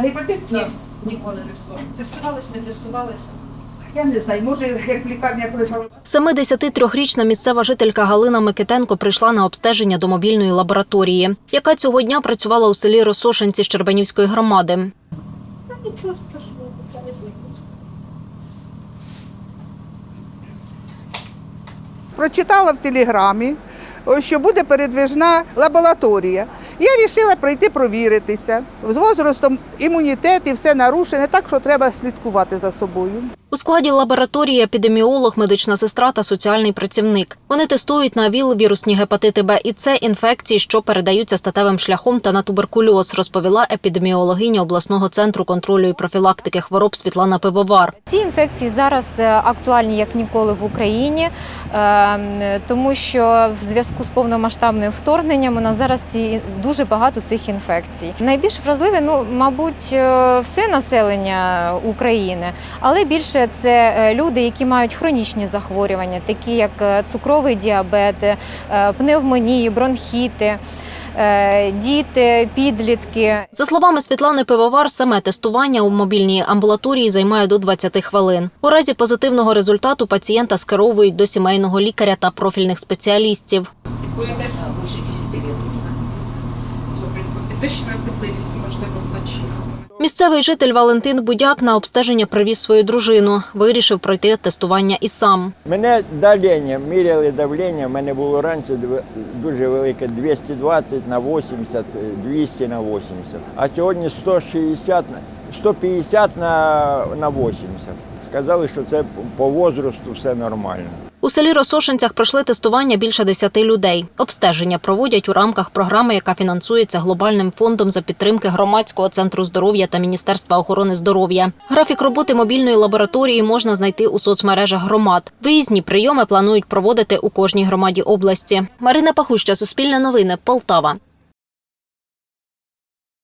А гепатит? Ні. Ніколи не було. Тестувались, не тестувались. Я не знаю, може, як в лікарнях лежала. 73-річна місцева жителька Галина Микитенко прийшла на обстеження до мобільної лабораторії, яка цього дня працювала у селі Росошинці Щербанівської громади. Та нічого страшного, це не боїться. Прочитала в телеграмі, що буде передвижна лабораторія. Я вирішила прийти провіритися. З возрастом імунітет і все нарушене, так що треба слідкувати за собою. У складі лабораторії епідеміолог, медична сестра та соціальний працівник. Вони тестують на ВІЛ, вірусні гепатити Б і С, інфекції, що передаються статевим шляхом та на туберкульоз, розповіла епідеміологиня обласного центру контролю і профілактики хвороб Світлана Пивовар. Ці інфекції зараз е, актуальні як ніколи в Україні, е, тому що в зв'язку з повномасштабним вторгненням у нас зараз ці дуже багато цих інфекцій. Найбільш вразливе, ну мабуть, е, все населення України, але більше це е, люди, які мають хронічні захворювання, такі як е, цукровий діабет, е, пневмонії, бронхіти. Діти, підлітки, За словами Світлани Пивовар, саме тестування у мобільній амбулаторії займає до 20 хвилин. У разі позитивного результату пацієнта скеровують до сімейного лікаря та профільних спеціалістів. Добре, підвищена вразливість, можливо, вночі. Місцевий житель Валентин Будяк на обстеження привіз свою дружину. Вирішив пройти тестування і сам. Мене давлення, міряли давлення, в мене було раніше дуже велике 220 на 80, 200 на 80. А сьогодні 160, на- 150 на, на 80. Сказали, що це по возрасту все нормально. У селі Росошинцях пройшли тестування більше 10 людей. Обстеження проводять у рамках програми, яка фінансується глобальним фондом за підтримки громадського центру здоров'я та Міністерства охорони здоров'я. Графік роботи мобільної лабораторії можна знайти у соцмережах громад. Виїзні прийоми планують проводити у кожній громаді області. Марина Пахуща, Суспільне новини, Полтава.